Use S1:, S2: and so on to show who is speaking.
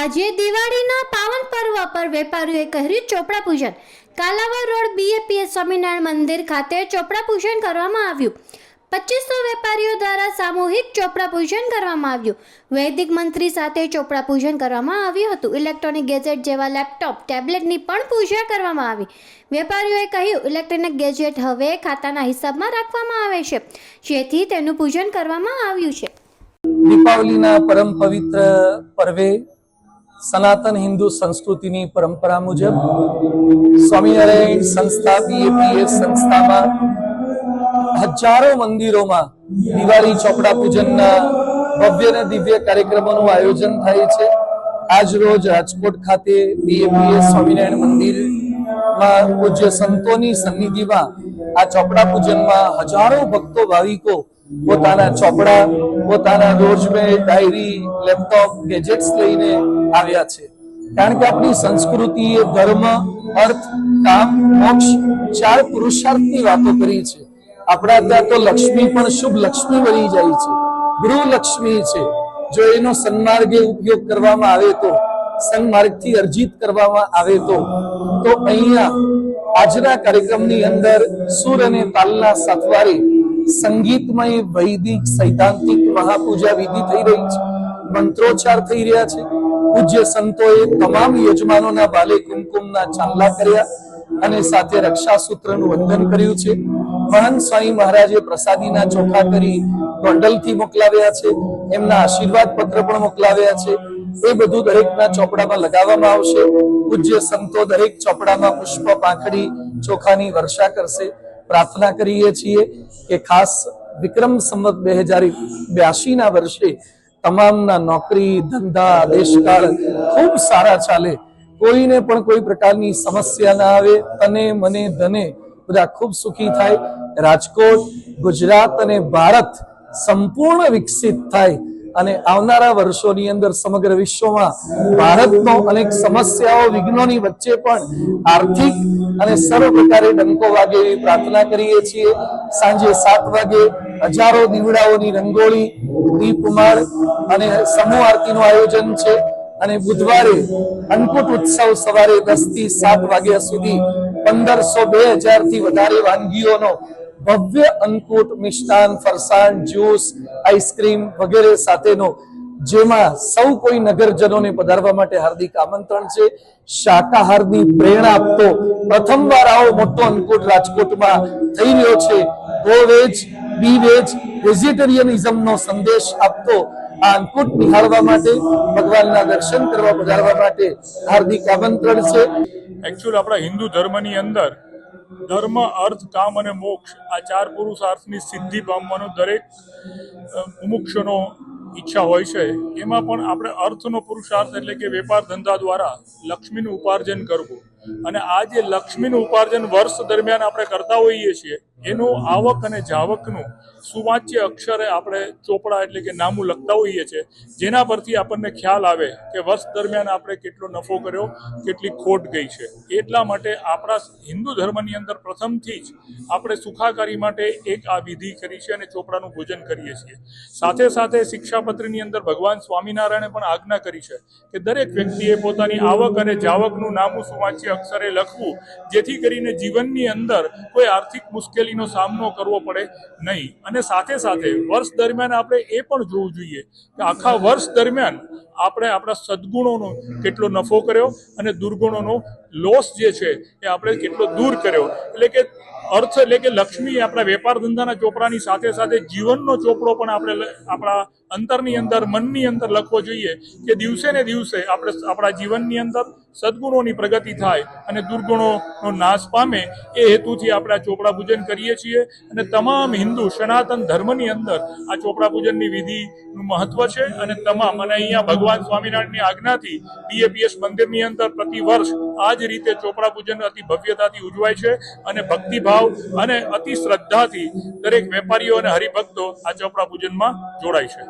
S1: આજે દિવાળીના પાવન પર્વ પર વેપારીઓએ કર્યું ચોપડા પૂજન કાલાવર રોડ બીએપીએસ સ્વામિનારાયણ મંદિર ખાતે ચોપડા પૂજન કરવામાં આવ્યું. પચીસો વેપારીઓ દ્વારા સામૂહિક ચોપડા પૂજન કરવામાં આવ્યું. વૈદિક મંત્રી સાથે ચોપડા પૂજન કરવામાં આવ્યું હતું. ઇલેક્ટ્રોનિક ગેજેટ જેવા લેપટોપ, ટેબ્લેટની પણ પૂજા કરવામાં આવી. વેપારીઓએ કહ્યું, ઇલેક્ટ્રોનિક ગેજેટ હવે ખાતાના હિસાબમાં રાખવામાં આવે છે. જેથી તેનું પૂજન કરવામાં આવ્યું છે.
S2: દીપાવલીના પરમ પવિત્ર પર્વે સનાતન હિન્દુ સંસ્કૃતિની પરંપરા મુજબ સ્વામિનારાયણ સંસ્થા બીએપીએસ સંસ્થામાં હજારો મંદિરોમાં દિવાળી ચોપડા પૂજનના ભવ્ય અને દિવ્ય કાર્યક્રમોનું આયોજન થાય છે. આજ રોજ રાજકોટ ખાતે બીએપીએસ સ્વામિનારાયણ મંદિરમાં પૂજ્ય સંતોની સન્નિધિમાં આ ચોપડા પૂજનમાં હજારો ભક્તો, ભાવિકો પોતાના ચોપડા, પોતાના રોજમેર ડાયરી, લેપટોપ ગેજેટ્સ લઈને આવ્યા છે. કારણ કે આપણી સંસ્કૃતિ એ ધર્મ, અર્થ, કામ, મોક્ષ ચાર પુરુષાર્થની વાતો કરી છે. આપણા ત્યાં તો લક્ષ્મી પણ શુભ લક્ષ્મી બની જાય છે. ગૃહ લક્ષ્મી છે. જો એનો સન્માર્ગે ઉપયોગ કરવામાં આવે તો, સન્માર્ગથી અર્જિત કરવામાં આવે તો તો અહીંયા આજના કાર્યક્રમની અંદર સુર અને તાલના સાથવારે સંગીતમય, વૈદિક, સૈદ્ધાંતિક મહાપૂજા વિધિ થઈ રહી છે. મંત્રોચ્ચાર થઈ રહ્યા છે. પૂજ્ય સંતોએ તમામ યજમાનોના બાલે કુમકુમના ચાંદલા કર્યા અને સાથે રક્ષાસૂત્રનું વંદન કર્યું છે. મહાન સ્વામી મહારાજે પ્રસાદીના ચોખા કરી ગોંડલથી મોકલાવ્યા છે. એમના આશીર્વાદ પત્ર પણ મોકલાવ્યા છે. એ બધું દરેકના ચોપડામાં લગાવવામાં આવશે. પૂજ્ય સંતો દરેક ચોપડામાં પુષ્પ, પાંખડી, ચોખાની વર્ષા કરશે. પ્રાર્થના કરીએ છીએ કે ખાસ વિક્રમ સંવત બે હજાર બ્યાસી ના વર્ષે તમામના નોકરી, ધંધા, દેશકાળ ખૂબ સારા ચાલે. કોઈને પણ કોઈ પ્રકારની સમસ્યા ના આવે, તને, મને, ધને બધા ખૂબ સુખી થાય. રાજકોટ, ગુજરાત અને ભારત સંપૂર્ણ વિકસિત થાય. અને આવનારા વર્ષોની અંદર સમગ્ર વિશ્વમાં ભારતનો અનેક સમસ્યાઓ, વિઘ્નોની વચ્ચે પણ આર્થિક અને સર્વ પ્રકારે ડંકો વાગે એવી પ્રાર્થના કરીએ છીએ. સાંજે સાત વાગે હજારો દીવડાઓની રંગોળી, દીપમાળ અને સમૂહ આરતીનું આયોજન છે અને બુધવારે અન્નકૂટ ઉત્સવ સવારે દસથી સાત વાગ્યા સુધી પંદરસો બે હજારથી વધારે વાનગીઓનો ભવ્ય અંકુટ મિષ્ટાન, ફરસાણ, જ્યુસ, આઈસ્ક્રીમ વગેરે સાથેનો, જેમાં સૌ કોઈ નગરજનોને પધારવા માટે હાર્દિક આમંત્રણ છે. શાકાહારની પ્રેરણા આપતો પ્રથમવાર આવો મોટો અંકુટ રાજકોટમાં થઈ રહ્યો છે. ગોવેજ બી વેજ વેજીટેરિયનિઝમનો સંદેશ આપતો આ અંકુટ નિહાળવા માટે ભગવાનના દર્શન કરવા પધારવા માટે હાર્દિક આમંત્રણ છે.
S3: એકચ્યુઅલ આપણા હિન્દુ ધર્મની અંદર ધર્મ, અર્થ, કામ અને મોક્ષ આ ચાર પુરુષાર્થની સિદ્ધિ પામવાનો દરેક મુમુક્ષનો ઈચ્છા હોય છે. એમાં પણ આપણે અર્થનો પુરુષાર્થ એટલે કે વેપાર ધંધા દ્વારા લક્ષ્મીનું ઉપાર્જન કરવું. અને આ જે લક્ષ્મીનું ઉપાર્જન વર્ષ દરમિયાન આપણે કરતા હોઈએ છીએ, એનું આવક અને જાવકનું સુવાચ્ય અક્ષરે આપણે ચોપડા એટલે કે નામું લખતા હોઈએ છીએ, જેના પરથી આપણને ખ્યાલ આવે કે વર્ષ દરમિયાન આપણે કેટલો નફો કર્યો, કેટલી ખોટ ગઈ છે. એટલા માટે આપણા હિન્દુ ધર્મની અંદર પ્રથમથી જ આપણે સુખાકારી માટે એક આ વિધિ કરી છે અને ચોપડાનું ભોજન કરીએ છીએ. સાથે સાથે શિક્ષાપત્રની અંદર ભગવાન સ્વામિનારાયણે પણ આજ્ઞા કરી છે કે દરેક વ્યક્તિએ પોતાની આવક અને જાવકનું નામું સુવાચ્ય અક્ષરે લખવું, જેથી કરીને જીવનની અંદર કોઈ આર્થિક મુશ્કેલીનો સામનો કરવો પડે નહીં. અને સાથે સાથે વર્ષ દરમિયાન આપણે એ પણ જોવું જોઈએ કે આખા વર્ષ દરમિયાન આપણે આપણા સદગુણોનો કેટલો નફો કર્યો અને દુર્ગુણોનો લોસ જે છે એ આપણે કેટલો દૂર કર્યો. એટલે કે અર્થ એટલે કે લક્ષ્મી આપણા વેપાર ધંધાના ચોપડાની સાથે સાથે જીવનનો ચોપડો પણ આપણે આપણા અંતરની અંદર, મનની અંદર લખવો જોઈએ કે દિવસે ને દિવસે આપણે આપણા જીવનની અંદર સદગુણોની પ્રગતિ થાય અને દુર્ગુણોનો નાશ પામે એ હેતુથી આપણે આ ચોપડા પૂજન કરીએ છીએ. અને તમામ હિન્દુ સનાતન ધર્મની અંદર આ ચોપડા પૂજનની વિધિનું મહત્વ છે અને તમામ. અને અહીંયા ભગવાન સ્વામિનારાયણની આજ્ઞાથી બીએપીએસ મંદિરની અંદર પ્રતિ વર્ષ આ જ રીતે ચોપડા પૂજન અતિ ભવ્યતાથી ઉજવાય છે અને ભક્તિભાવ અને અતિ શ્રદ્ધાથી દરેક વેપારીઓ અને હરિભક્તો આ ચોપડા પૂજનમાં જોડાય છે.